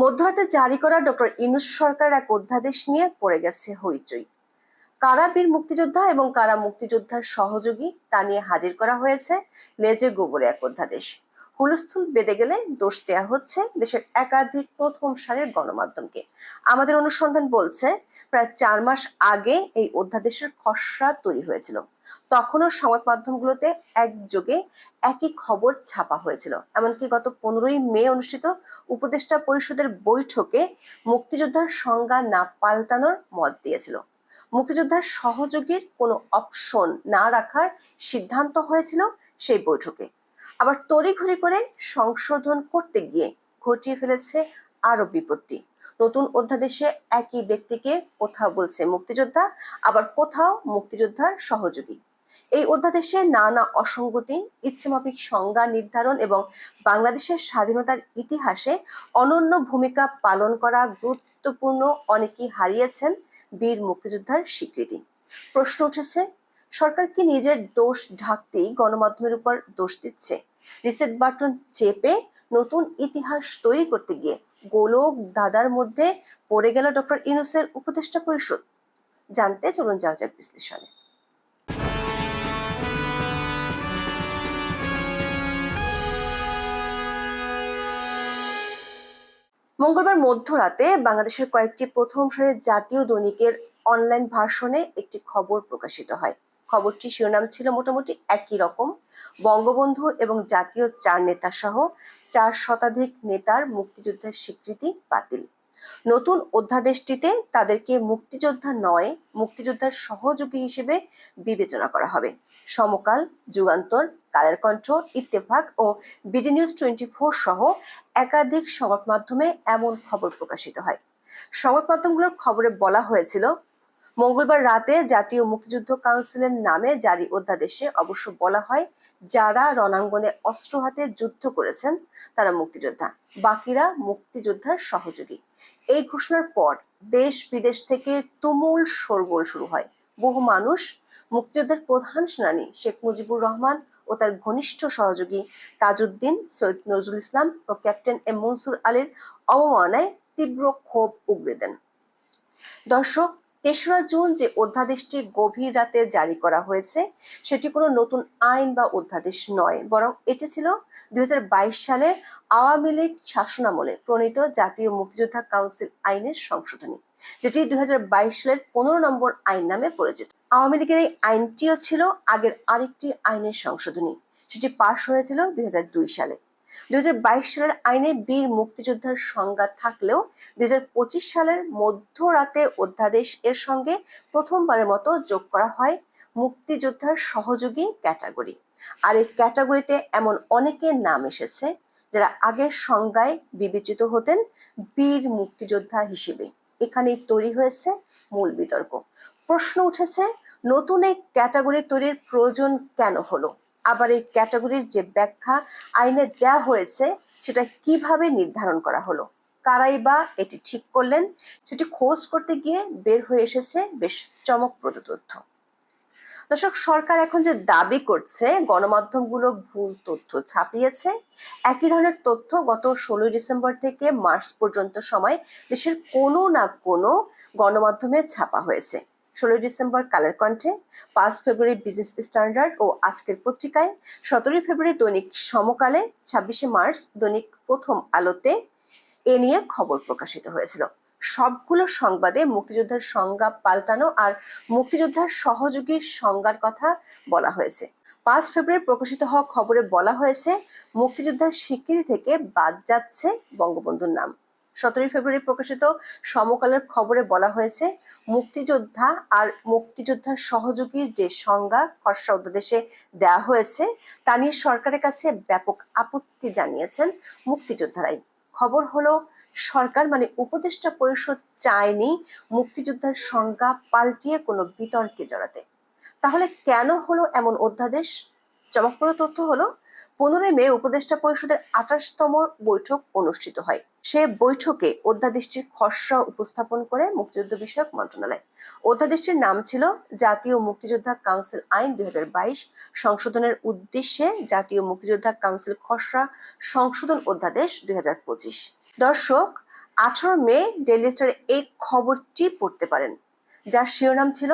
মধ্যরাতে জারি করা ডক্টর ইনুস সরকার এক অধ্যাদেশ নিয়ে পড়ে গেছে হইচই। কারা বীর মুক্তিযোদ্ধা এবং কারা মুক্তিযোদ্ধার সহযোগী তা নিয়ে হাজির করা হয়েছে লেজে গোবরে এক অধ্যাদেশ। হুলস্থুল বেঁধে গেলে দোষ দেয়া হচ্ছে দেশের একাধিক প্রথম সারের গণমাধ্যমকে। আমাদের অনুসন্ধান বলছে, প্রায় চার মাস আগে এই অধ্যাদেশের খসড়া তৈরি হয়েছিল। তখনও সংবাদ মাধ্যমগুলোতে একযোগে একই খবর ছাপা হয়েছিল। এমনকি গত পনেরোই মে অনুষ্ঠিত উপদেষ্টা পরিষদের বৈঠকে মুক্তিযোদ্ধার সংজ্ঞা না পাল্টানোর মত দিয়েছিল। মুক্তিযোদ্ধার সহযোগীর কোনো অপশন না রাখার সিদ্ধান্ত হয়েছিল সেই বৈঠকে। আবার তড়িঘড়ি করে সংশোধন করতে গিয়ে ঘটিয়ে ফেলেছে আরও বিপত্তি। নতুন অধ্যাদেশে একই ব্যক্তিকে কোথাও বলছে মুক্তিযোদ্ধা, আবার কোথাও মুক্তিযোদ্ধার সহযোগী। এই অধ্যাদেশে নানা অসঙ্গতি, ইচ্ছেমাফিক সংজ্ঞা নির্ধারণ এবং বাংলাদেশের স্বাধীনতার ইতিহাসে অনন্য ভূমিকা পালন করা গুরুত্বপূর্ণ অনেকেই হারিয়েছেন বীর মুক্তিযোদ্ধার স্বীকৃতি। প্রশ্ন উঠেছে, সরকার কি নিজের দোষ ঢাকতেই গণমাধ্যমের উপর দোষ দিচ্ছে? রিসেট বাটন চেপে নতুন ইতিহাস তৈরি করতে গিয়ে গোলক দাদার মধ্যে পড়ে গেল ডক্টর ইনুসের উপদেষ্টা পরিষদ। জানতে চলুন যাওয়া যাক বিশ্লেষণে। মঙ্গলবার মধ্যরাতে বাংলাদেশের কয়েকটি প্রথম সারির জাতীয় দৈনিকের অনলাইন ভাষণে একটি খবর প্রকাশিত হয়। খবরটি শিরোনাম ছিল মোটামুটি একই রকম। বঙ্গবন্ধু এবং জাতীয় চার নেতা সহ চার শতাধিক নেতার মুক্তিযুদ্ধের স্বীকৃতি বাতিল। নতুন অধ্যাদেশটিতে তাদেরকে মুক্তিযোদ্ধা নয়, মুক্তিযোদ্ধার সহযোগী হিসেবে বিবেচনা করা হবে। সমকাল, যুগান্তর, কালের কণ্ঠ, ইত্তেফাক ও বিডি নিউজ টোয়েন্টি ফোর সহ একাধিক সংবাদ মাধ্যমে এমন খবর প্রকাশিত হয়। সংবাদ মাধ্যমগুলোর খবরে বলা হয়েছিল মঙ্গলবার রাতে জাতীয় মুক্তিযুদ্ধ কাউন্সিলের নামে জারি অধ্যাদেশে অবশ্য বলা হয়, যারা রণাঙ্গনে অস্ত্র হাতে যুদ্ধ করেছেন, তারা মুক্তিযোদ্ধা। বাকিরা মুক্তিযোদ্ধার সহযোগী। এই ঘোষণার পর দেশ বিদেশ থেকে তুমুল শোরগোল শুরু হয়। বহু মানুষ, মুক্তিযোদ্ধার প্রধান সেনানী শেখ মুজিবুর রহমান ও তার ঘনিষ্ঠ সহযোগী তাজউদ্দিন, সৈয়দ নজরুল ইসলাম ও ক্যাপ্টেন এম মনসুর আলীর অবমাননায় তীব্র ক্ষোভ উগড়ে দেন। দর্শক তেসরা জুন যে অধ্যাদেশটি গভীর রাতে জারি করা হয়েছে, সেটি কোনো নতুন আইন বা অধ্যাদেশ নয়, বরং এটি ছিল দুই হাজার বাইশ সালে আওয়ামী লীগ শাসনামলে প্রণীত জাতীয় মুক্তিযোদ্ধা কাউন্সিল আইনের সংশোধনী, যেটি দুই হাজার বাইশ সালের পনেরো নম্বর আইন নামে পরিচিত। আওয়ামী লীগের এই আইনটিও ছিল আগের আরেকটি আইনের সংশোধনী, সেটি পাশ হয়েছিল দুই হাজার দুই সালে। দুই হাজার বাইশ সালের আইনে বীর মুক্তিযোদ্ধার সংজ্ঞা থাকলেও দুই হাজার পঁচিশ সালের মধ্যরাতে অধ্যাদেশ এর সঙ্গে প্রথমবারের মতো যোগ করা হয় মুক্তিযোদ্ধার সহযোগী ক্যাটাগরি। আর এই ক্যাটাগরিতে এমন অনেকের নাম এসেছে যারা আগের সংজ্ঞায় বিবেচিত হতেন বীর মুক্তিযোদ্ধা হিসেবে। এখানেই তৈরি হয়েছে মূল বিতর্ক। প্রশ্ন উঠেছে, নতুন এই ক্যাটাগরি তৈরির প্রয়োজন কেন হলো? আবার এই ক্যাটাগরির যে ব্যাখ্যা আইনে দেয়া হয়েছে, সেটা কীভাবে নির্ধারণ করা হলো? কারাই বা এটি ঠিক করলেন? সেটি খোঁজ করতে গিয়ে বের হয়ে এসেছে বেশ চমকপ্রদ তথ্য। দর্শক, সরকার এখন যে দাবি করছে, গণমাধ্যমগুলো ভুল তথ্য ছাপিয়েছে। একই ধরনের তথ্য গত ষোলোই ডিসেম্বর থেকে মার্চ পর্যন্ত সময় দেশের কোনো না কোনো গণমাধ্যমে ছাপা হয়েছে। ষোলোই ডিসেম্বর কালের কণ্ঠে, পাঁচ ফেব্রুয়ারি বিজনেস স্ট্যান্ডার্ড ও আজকের পত্রিকায়, সতেরোই ফেব্রুয়ারি দৈনিক সমকালে, ছাব্বিশে মার্চ দৈনিক প্রথম আলোতে এ নিয়ে খবর প্রকাশিত হয়েছিল। সবগুলো সংবাদে মুক্তিযোদ্ধার সংজ্ঞা পাল্টানো আর মুক্তিযোদ্ধার সহযোগীর সংজ্ঞার কথা বলা হয়েছে। পাঁচ ফেব্রুয়ারি প্রকাশিত হওয়া খবরে বলা হয়েছে, মুক্তিযোদ্ধার স্বীকৃতি থেকে বাদ যাচ্ছে বঙ্গবন্ধুর নাম। সতেরোই ফেব্রুয়ারি প্রকাশিত সমকালের খবরে বলা হয়েছে, মুক্তিযোদ্ধা আর মুক্তিযোদ্ধার সহযোগীর যে সংজ্ঞা খসড়া অধ্যাদেশে দেওয়া হয়েছে, তা নিয়ে সরকারের কাছে ব্যাপক আপত্তি জানিয়েছেন মুক্তিযোদ্ধারাই। খবর হলো, সরকার মানে উপদেষ্টা পরিষদ চায়নি মুক্তিযোদ্ধার সংজ্ঞা পাল্টিয়ে কোনো বিতর্কে জড়াতে। তাহলে কেন হলো এমন অধ্যাদেশ? চমকপ্রদ তথ্য হলো, পনেরোই মে উপদেষ্টা পরিষদের আঠাশতম বৈঠক অনুষ্ঠিত হয়। সে বৈঠকে অধ্যাদেশটির খসড়া উপস্থাপন করে মুক্তিযুদ্ধ বিষয়ক মন্ত্রণালয়। অধ্যাদেশটির নাম ছিল জাতীয় মুক্তিযোদ্ধা কাউন্সিল আইন দুই হাজার বাইশ। সংশোধনের উদ্দেশ্যে জাতীয় মুক্তিযোদ্ধা কাউন্সিল খসড়া সংশোধন অধ্যাদেশ দুই হাজার পঁচিশ। দর্শক, আঠারো মে ডেইলি স্টারে এই খবরটি পড়তে পারেন, যার শিরোনাম ছিল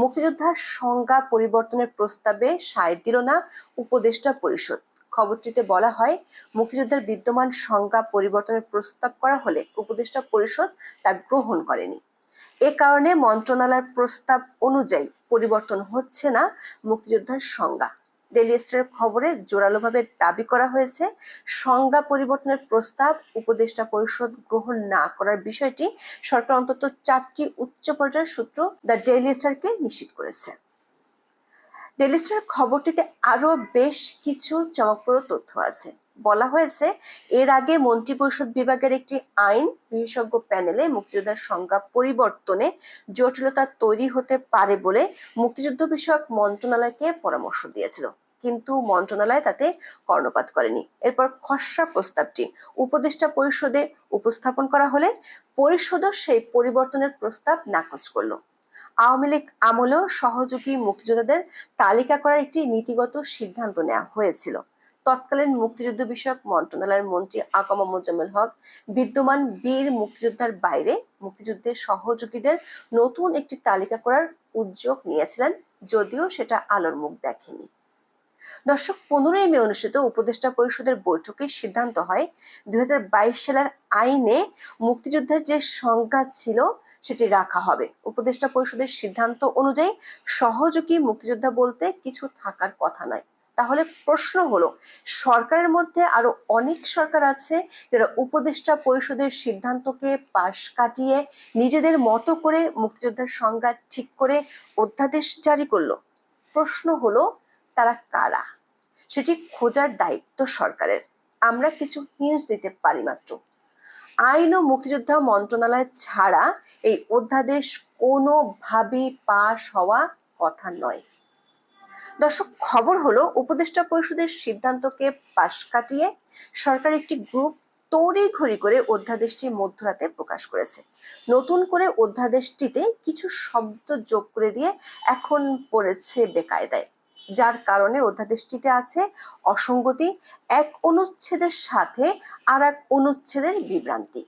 মুক্তিযোদ্ধার সংজ্ঞা পরিবর্তনের প্রস্তাবে সায় দিল না, উপদেষ্টা পরিষদ। খবরটিতে বলা হয়, মুক্তিযোদ্ধার বিদ্যমান সংজ্ঞা পরিবর্তনের প্রস্তাব করা হলে উপদেষ্টা পরিষদ তা গ্রহণ করেনি। এ কারণে মন্ত্রণালয়ের প্রস্তাব অনুযায়ী পরিবর্তন হচ্ছে না মুক্তিযোদ্ধার সংজ্ঞা। ডেলি স্টারের খবরে জোরালোভাবে দাবি করা হয়েছে, সংজ্ঞা পরিবর্তনের প্রস্তাব উপদেষ্টা পরিষদ গ্রহণ না করার বিষয়টি সরকার অন্তত চারটি উচ্চ পর্যায়ের সূত্র দ্য ডেইলি স্টারকে নিশ্চিত করেছে। ডেইলি স্টার খবরটিতে আরও বেশ কিছু চমকপ্রদ তথ্য আছে। বলা হয়েছে, এর আগে মন্ত্রিপরিষদ বিভাগের একটি আইন বিশেষজ্ঞ প্যানেলে মুক্তিযোদ্ধার সংজ্ঞা পরিবর্তনে জটিলতা তৈরি হতে পারে বলে মুক্তিযুদ্ধ বিষয়ক মন্ত্রণালয়কে পরামর্শ দিয়েছিল। কিন্তু মন্ত্রণালয় তাতে কর্ণপাত করেনি। এরপর খসড়া প্রস্তাবটি উপদেষ্টা পরিষদে উপস্থাপন করা হলে পরিষদও সেই পরিবর্তনের প্রস্তাব নাকচ করল। আওয়ামী লীগ আমলেও সহযোগী মুক্তিযোদ্ধাদের তালিকা করার একটি নীতিগত সিদ্ধান্ত নেওয়া হয়েছিল। তৎকালীন মুক্তিযুদ্ধ বিষয়ক মন্ত্রণালয়ের মন্ত্রী আকামা মোজাম্মেল হক বিদ্যমান বীর মুক্তিযোদ্ধার বাইরে মুক্তিযুদ্ধের সহযোগীদের নতুন একটি তালিকা করার উদ্যোগ নিয়েছিলেন, যদিও সেটা আলোর মুখ দেখেনি। দর্শক, পনেরোই মে অনুষ্ঠিত উপদেষ্টা পরিষদের বৈঠকে সিদ্ধান্ত হয়, দুই হাজার বাইশ সালের আইনে মুক্তিযুদ্ধের যে সংজ্ঞা ছিল সেটি রাখা হবে। উপদেষ্টা পরিষদের সিদ্ধান্ত অনুযায়ী সহযোগী মুক্তিযোদ্ধা বলতে কিছু থাকার কথা নয়। তাহলে প্রশ্ন হলো, সরকারের মধ্যে আরও অনেক সরকার আছে যারা উপদেষ্টা পরিষদের সিদ্ধান্তকে পাশ কাটিয়ে নিজেদের মতো করে মুক্তিযোদ্ধার সংজ্ঞা ঠিক করে অধ্যাদেশ জারি করল। প্রশ্ন হলো, তারা কারা? সেটি খোঁজার দায়িত্ব সরকারের। আমরা কিছু হিন্টস দিতে পারি মাত্র। আইন ও মুক্তিযোদ্ধা মন্ত্রণালয় ছাড়া এই অধ্যাদেশ কোনোভাবেই পাশ হওয়া কথা নয়। দর্শক, খবর হলো উপদেষ্টা পরিষদের সিদ্ধান্তকে পাশ কাটিয়ে সরকার একটি গ্রুপ তড়ি ঘড়ি করে অধ্যাদেশটি মধ্যরাতে প্রকাশ করেছে। নতুন করে অধ্যাদেশটিতে কিছু শব্দ যোগ করে দিয়ে এখন পড়েছে বেকায়দায়। যার কারণে অধ্যাদেশটিতে আছে অসঙ্গতি, এক অনুচ্ছেদের সাথে আর এক অনুচ্ছেদের বিভ্রান্তি।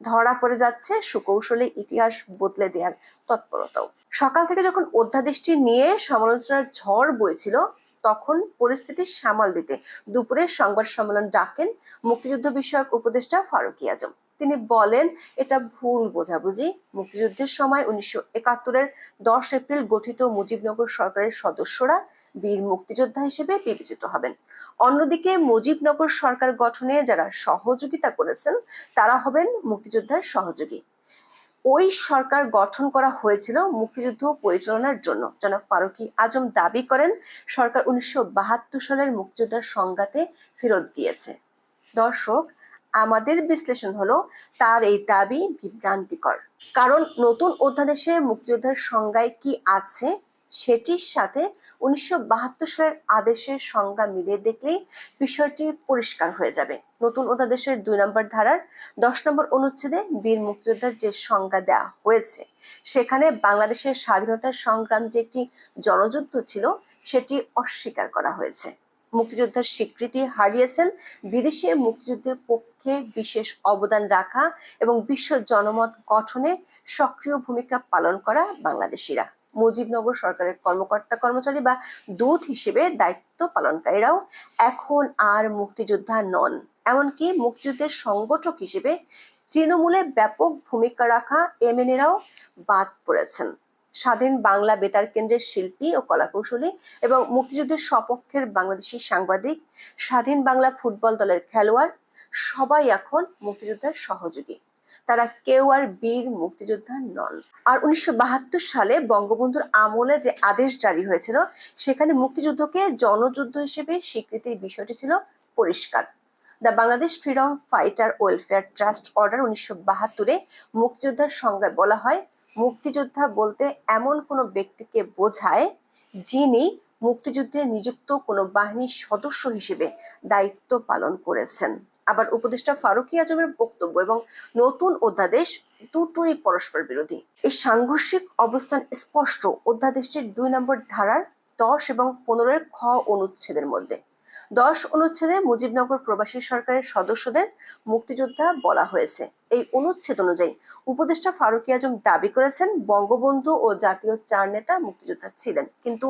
ধরা পড়ে যাচ্ছে সুকৌশলে ইতিহাস বদলে দেওয়ার তৎপরতাও। সকাল থেকে যখন অধ্যাদেশটি নিয়ে সমালোচনার ঝড় বইছিল, তখন পরিস্থিতি সামাল দিতে দুপুরে সংবাদ সম্মেলন ডাকেন মুক্তিযুদ্ধ বিষয়ক উপদেষ্টা ফারুকি আজম। তিনি বলেন, এটা ভুল বোঝাবুঝি। মুক্তিযুদ্ধের সময় উনিশশো একাত্তরের দশ এপ্রিল গঠিত মুজিবনগর সরকারের সদস্যরা বীর মুক্তিযোদ্ধা হিসেবে বিবেচিত হবেন। অন্যদিকে মুজিবনগর সরকার গঠনে যারা সহযোগিতা করেছেন, তারা হবেন মুক্তিযোদ্ধার সহযোগী। ওই সরকার গঠন করা হয়েছিল মুক্তিযুদ্ধ পরিচালনার জন্য। জনাব ফারুকি আজম দাবি করেন, সরকার উনিশশো বাহাত্তর সালের মুক্তিযোদ্ধার সংঘাতে ফেরত দিয়েছে দর্শক আমাদের বিশ্লেষণ হলো তার এই দাবি বিভ্রান্তিকর। কারণ নতুন অধ্যাদেশে মুক্তিযোদ্ধার সংজ্ঞায় কি আছে সেটির সাথে উনিশশো বাহাত্তর সালের আদেশের সংজ্ঞা মিলিয়ে দেখলেই বিষয়টি পরিষ্কার হয়ে যাবে। নতুন অধ্যাদেশের দুই নম্বর ধারার দশ নম্বর অনুচ্ছেদে বীর মুক্তিযোদ্ধার যে সংজ্ঞা দেওয়া হয়েছে, সেখানে বাংলাদেশের স্বাধীনতার সংগ্রাম যে একটি জনযুদ্ধ ছিল, সেটি অস্বীকার করা হয়েছে। মুক্তিযোদ্ধার স্বীকৃতি হারিয়েছেন বিদেশে মুক্তিযুদ্ধের পক্ষে বিশেষ অবদান রাখা এবং বিশ্ব জনমত গঠনে সক্রিয় ভূমিকা পালন করা বাংলাদেশিরা। মুজিবনগর সরকারের কর্মকর্তা কর্মচারী বা দূত হিসেবে দায়িত্ব পালনকারীরাও এখন আর মুক্তিযোদ্ধা নন। এমনকি মুক্তিযুদ্ধের সংগঠক হিসেবে তৃণমূলে ব্যাপক ভূমিকা রাখা এমএনএরাও বাদ পড়েছেন। স্বাধীন বাংলা বেতার কেন্দ্রের শিল্পী ও কলাকৌশলী এবং মুক্তিযুদ্ধের সপক্ষের বাংলাদেশি সাংবাদিক, স্বাধীন বাংলা ফুটবল দলের খেলোয়াড়, সবাই এখন মুক্তিযোদ্ধার সহযোগী। তারা কেউ আর বীর মুক্তিযোদ্ধা নন। আর উনিশশো বাহাত্তর সালে বঙ্গবন্ধুর আমলে যে আদেশ জারি হয়েছিল, সেখানে মুক্তিযুদ্ধকে জনযুদ্ধ হিসেবে স্বীকৃতির বিষয়টি ছিল পরিষ্কার। The Bangladesh freedom fighter welfare trust order উনিশশো বাহাত্তরে মুক্তিযোদ্ধার সংজ্ঞায় বলা হয় মুক্তিযোদ্ধা বলতে এমন কোনো ব্যক্তিকে বোঝায় যিনি মুক্তিযুদ্ধে নিযুক্ত কোনো বাহিনীর সদস্য হিসেবে দায়িত্ব পালন করেছেন। আবার উপদেষ্টা ফারুকি আজমের বক্তব্য এবং নতুন অধ্যাদেশ দুটোই পরস্পর বিরোধী। এই সাংঘর্ষিক অবস্থান স্পষ্ট অধ্যাদেশটির দুই নম্বর ধারার দশ এবং পনেরোর খ অনুচ্ছেদের মধ্যে। দশ অনুচ্ছেদে মুজিবনগর প্রবাসী সরকারের সদস্যদের মুক্তিযোদ্ধা বলা হয়েছে। এই অনুচ্ছেদ অনুযায়ী উপদেষ্টা ফারুকি আজম দাবি করেছেন, বঙ্গবন্ধু ও জাতীয় চার নেতা মুক্তিযোদ্ধা ছিলেন। কিন্তু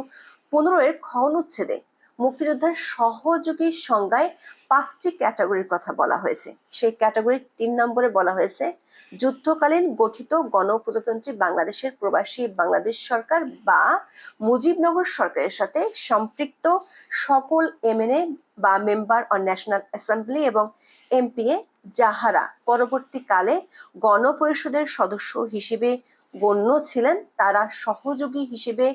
পনেরো এর খ অনুচ্ছেদে মুক্তিযোদ্ধার সহযোগীর সংজ্ঞায় পাঁচটি ক্যাটাগরির কথা বলা হয়েছে। সেই ক্যাটাগরির তিন নম্বরে বলা হয়েছে, যুদ্ধকালীন গঠিত গণপ্রজাতন্ত্রী বাংলাদেশের প্রবাসী বাংলাদেশ সরকার বা মুজিবনগর সরকারের সাথে সম্পৃক্ত সকল এমএনএ বা মেম্বার অন ন্যাশনাল অ্যাসেম্বলি এবং এমপিএ যাহারা পরবর্তীকালে গণপরিষদের সদস্য হিসেবে গণ্য ছিলেন, তারা সহযোগী হিসেবে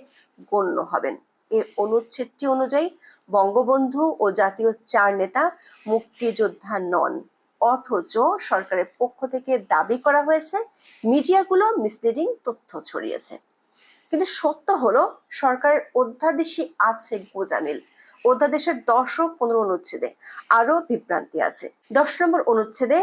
গণ্য হবেন। এই অনুচ্ছেদটি অনুযায়ী বঙ্গবন্ধু ও জাতীয় চার নেতা মুক্তিযোদ্ধা নন। অথচ সরকারের পক্ষ থেকে দাবি করা হয়েছে, মিডিয়াগুলো মিসলিডিং তথ্য ছড়িয়েছে। কিন্তু সত্য হলো সরকারের অধ্যাদেশই আছে গোজামিল। অধ্যাদেশের দশ ও পনেরো অনুচ্ছেদে আরও বিভ্রান্তি আছে। দশ নম্বর অনুচ্ছেদে,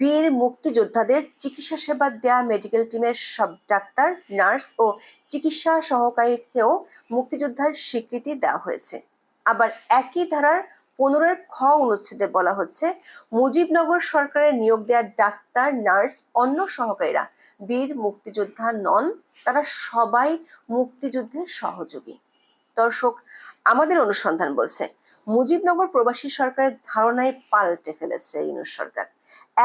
বীর মুক্তিযোদ্ধাদের চিকিৎসা সেবা দেয়া মেডিকেল টিমের সব ডাক্তার নার্স ও চিকিৎসা সহকারীকেও মুক্তিযোদ্ধার স্বীকৃতি দেওয়া হয়েছে। আবার একই ধারার পনেরোর খ অনুচ্ছেদে বলা হচ্ছে, মুজিবনগর সরকারের নিয়োগ দেওয়া ডাক্তার, নার্স, অন্য সহকারীরা, বীর মুক্তিযোদ্ধা নন, তারা সবাই মুক্তিযুদ্ধের সহযোগী। দর্শক, আমাদের অনুসন্ধান বলছে মুজিবনগর প্রবাসী সরকারের ধারণায় পাল্টে ফেলেছে ইউনুস সরকার।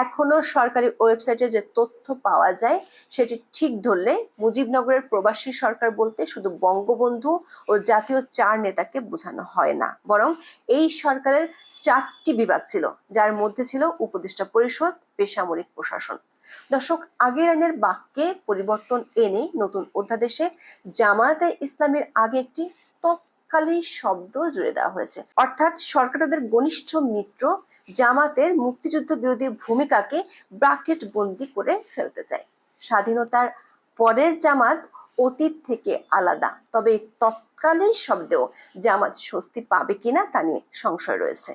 এখনও সরকারি ওয়েবসাইটে যে তথ্য পাওয়া যায়, সেটি ঠিক ধরলে মুজিবনগরের প্রবাসী সরকার বলতে শুধু বঙ্গবন্ধু ও জাতীয় চার নেতাকে বোঝানো হয় না, বরং এই সরকারের চারটি বিভাগ ছিল, যার মধ্যে ছিল উপদেষ্টা পরিষদ, বেসামরিক প্রশাসন। দর্শক, আগের আইনের বাক্যে পরিবর্তন এনে নতুন অধ্যাদেশে জামায়াতে ইসলামের আগে একটি তৎকালীন শব্দ জুড়ে দেওয়া হয়েছে। অর্থাৎ সরকার তাদের ঘনিষ্ঠ মিত্র, জামাতের মুক্তিযুদ্ধ বিরোধী ভূমিকাকে ব্রাকেট বন্দি করে ফেলতে চায়। স্বাধীনতার পরের জামাত অতীত থেকে আলাদা। তবে তৎকালীন শব্দেও জামাত স্বস্তি পাবে কিনা তা নিয়ে সংশয় রয়েছে।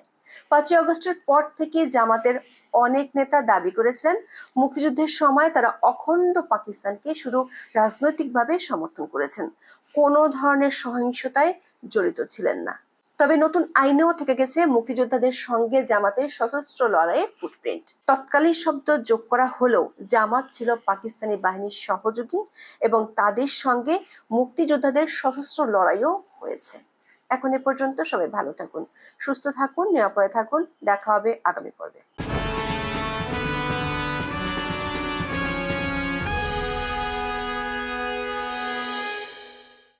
পাঁচই আগস্টের পর থেকে জামাতের অনেক নেতা দাবি করেছেন মুক্তিযুদ্ধের সময় তারা অখণ্ড পাকিস্তানকে শুধু রাজনৈতিকভাবে সমর্থন করেছেন। কোনো ধরনের সহিংসতায় জড়িত ছিলেন না। তবে নতুন আইনেও থেকে গেছে মুক্তিযোদ্ধাদের সঙ্গে জামাতের সশস্ত্র লড়াইয়ের ফুটপ্রিন্ট তৎকালীন শব্দ যোগ করা হলেও জামাত ছিল পাকিস্তানি বাহিনীর সহযোগী এবং তাদের সঙ্গে মুক্তিযোদ্ধাদের সশস্ত্র লড়াইও হয়েছে। এখন এ পর্যন্ত সবাই ভালো থাকুন, সুস্থ থাকুন, নিরাপদে থাকুন। দেখা হবে আগামী পর্বে।